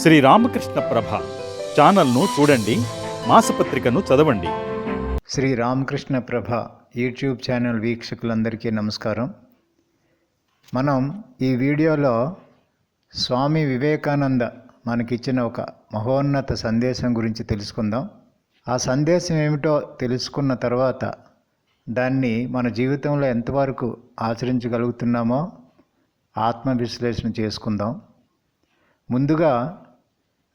శ్రీ రామకృష్ణ ప్రభ ఛానల్ను చూడండి మాసపత్రికను చదవండి. శ్రీ రామకృష్ణ ప్రభ యూట్యూబ్ ఛానల్ వీక్షకులందరికీ నమస్కారం. మనం ఈ వీడియోలో స్వామి వివేకానంద మనకిచ్చిన ఒక మహోన్నత సందేశం గురించి తెలుసుకుందాం. ఆ సందేశం ఏమిటో తెలుసుకున్న తర్వాత దాన్ని మన జీవితంలో ఎంతవరకు ఆచరించగలుగుతున్నామో ఆత్మవిశ్లేషణ చేసుకుందాం. ముందుగా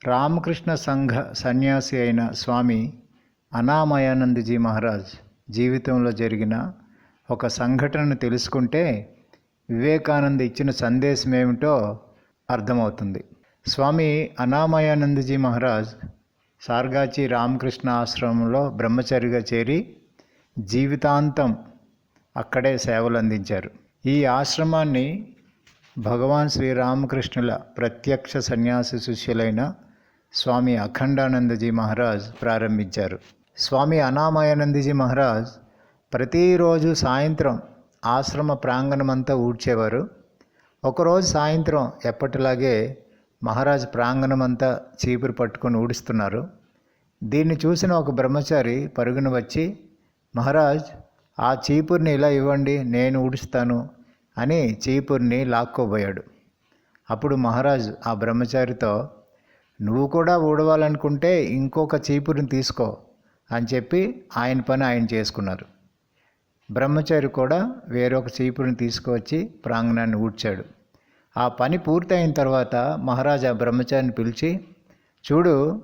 రామకృష్ణ సంఘ సన్యాసి అయిన స్వామి అనామయానందజీ మహారాజ్ జీవితంలో జరిగిన ఒక సంఘటనను తెలుసుకుంటే వివేకానంద ఇచ్చిన సందేశం ఏమిటో అర్థమవుతుంది. స్వామి అనామయానందజీ మహారాజ్ సార్గాచి రామకృష్ణ ఆశ్రమంలో బ్రహ్మచారిగా చేరి జీవితాంతం అక్కడే సేవలు అందించారు ఈ ఆశ్రమాన్ని భగవాన్ శ్రీరామకృష్ణుల ప్రత్యక్ష సన్యాసి శిష్యులైన స్వామి అఖండానందజీ మహారాజ్ ప్రారంభించారు. స్వామి అనామయానందజీ మహారాజ్ ప్రతిరోజు సాయంత్రం ఆశ్రమ ప్రాంగణమంతా ఊడ్చేవారు. ఒకరోజు సాయంత్రం ఎప్పటిలాగే మహారాజ్ ప్రాంగణమంతా చీపురు పట్టుకొని ఊడుస్తున్నారు. దీన్ని చూసిన ఒక బ్రహ్మచారి పరుగున వచ్చి మహారాజ్ ఆ చీపుర్ని ఇలా ఇవ్వండి నేను ఊడుస్తాను అని చీపుర్ని లాక్కోబోయాడు. అప్పుడు మహారాజ్ ఆ బ్రహ్మచారితో నువ్వు కూడా ఊడవాలనుకుంటే ఇంకొక చీపురుని తీసుకో అని చెప్పి ఆయన పని ఆయన చేసుకున్నారు. బ్రహ్మచారి కూడా వేరొక చీపురుని తీసుకువచ్చి ప్రాంగణాన్ని ఊడ్చాడు. ఆ పని పూర్తయిన తర్వాత మహారాజ్ ఆ బ్రహ్మచారిని పిలిచి చూడు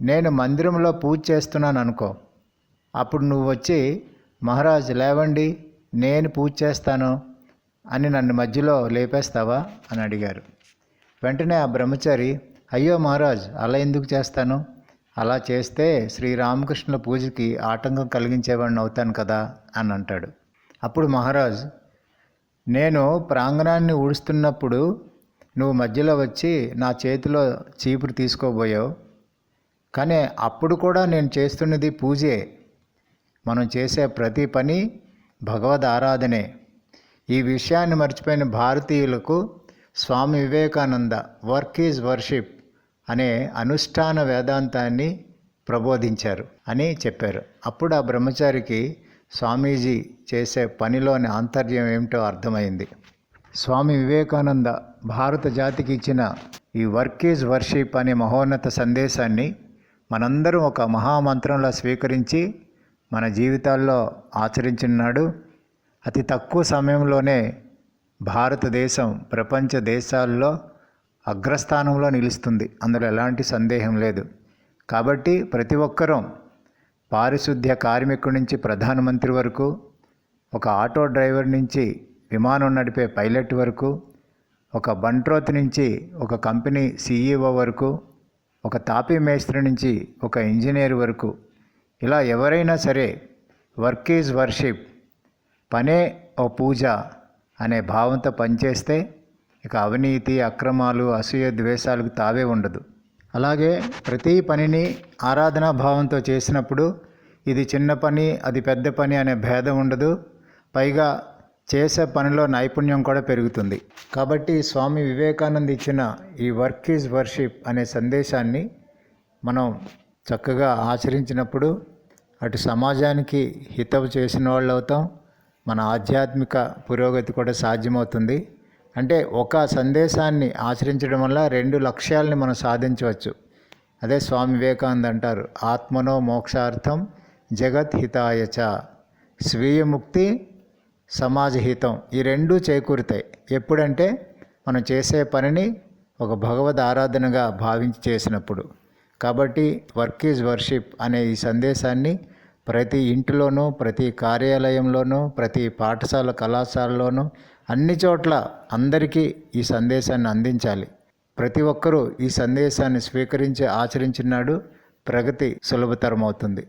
నేను మందిరంలో పూజ చేస్తున్నాను అనుకో అప్పుడు నువ్వు వచ్చి మహారాజ్ లేవండి నేను పూజ చేస్తాను. అని నన్ను మధ్యలో లేపేస్తావా? అని అడిగారు. వెంటనే ఆ బ్రహ్మచారి అయ్యో మహారాజ్ అలా ఎందుకు చేస్తాను? అలా చేస్తే శ్రీరామకృష్ణుల పూజకి ఆటంకం కలిగించేవాడిని అవుతాను కదా? అని అంటాడు. అప్పుడు మహారాజ్ నేను ప్రాంగణాన్ని ఊడుస్తున్నప్పుడు నువ్వు మధ్యలో వచ్చి నా చేతిలో చీపురు తీసుకోబోయావు. కానీ అప్పుడు కూడా నేను చేస్తున్నది పూజే. మనం చేసే ప్రతి పని భగవద్ ఆరాధనే. ఈ విషయాన్ని మర్చిపోయిన భారతీయులకు Swami Vivekananda work is worship అనే అనుష్ఠాన వేదాంతాన్ని ప్రబోధించారు అని చెప్పారు. అప్పుడు ఆ బ్రహ్మచారికి స్వామీజీ చేసే పనిలోని ఆంతర్యం ఏమిటో అర్థమైంది. స్వామి వివేకానంద భారత జాతికి ఇచ్చిన ఈ వర్క్ ఈజ్ వర్షిప్ అనే మహోన్నత సందేశాన్ని మనందరం ఒక మహామంత్రంలా స్వీకరించి మన జీవితాల్లో ఆచరించున్నాడు అతి తక్కువ సమయంలోనే భారతదేశం ప్రపంచ దేశాల్లో అగ్రస్థానంలో నిలుస్తుంది. అందులో ఎలాంటి సందేహం లేదు. కాబట్టి ప్రతి ఒక్కరూ పారిశుద్ధ్య కార్మికుడి నుంచి ప్రధానమంత్రి వరకు ఒక ఆటో డ్రైవర్ నుంచి విమానం నడిపే పైలట్ వరకు ఒక బంట్రోత్ నుంచి ఒక కంపెనీ సీఈఓ వరకు ఒక తాపీ మేస్త్రి నుంచి ఒక ఇంజనీర్ వరకు ఇలా ఎవరైనా సరే వర్క్ ఈజ్ వర్షిప్ పనే ఓ పూజ అనే భావంతో పనిచేస్తే ఇక అవినీతి అక్రమాలు అసూయ ద్వేషాలకు తావే ఉండదు. అలాగే ప్రతి పనిని ఆరాధనా భావంతో చేసినప్పుడు ఇది చిన్న పని అది పెద్ద పని అనే భేదం ఉండదు. పైగా చేసే పనిలో నైపుణ్యం కూడా పెరుగుతుంది. కాబట్టి స్వామి వివేకానంద ఇచ్చిన ఈ వర్క్ ఈజ్ వర్షిప్ అనే సందేశాన్ని మనం చక్కగా ఆచరించినప్పుడు అటు సమాజానికి హితవు చేసిన వాళ్ళు అవుతాం మన ఆధ్యాత్మిక పురోగతి కూడా సాధ్యమవుతుంది. అంటే ఒక సందేశాన్ని ఆచరించడం వల్ల రెండు లక్ష్యాలని మనం సాధించవచ్చు. అదే స్వామి వివేకానంద అంటారు ఆత్మనో మోక్షార్థం జగత్ హితాయచ స్వీయ ముక్తి సమాజ హితం ఈ రెండూ చేకూరుతాయి. ఎప్పుడంటే మనం చేసే పనిని ఒక భగవద్ ఆరాధనగా భావించి చేసినప్పుడు. కాబట్టి వర్క్ ఈజ్ వర్షిప్ అనే ఈ సందేశాన్ని ప్రతి ఇంటిలోనూ ప్రతి కార్యాలయంలోనూ ప్రతి పాఠశాల కళాశాలలోనూ అన్ని చోట్ల అందరికీ ఈ సందేశాన్ని అందించాలి. ప్రతి ఒక్కరూ ఈ సందేశాన్ని స్వీకరించి ఆచరించినాడు ప్రగతి సులభతరం అవుతుంది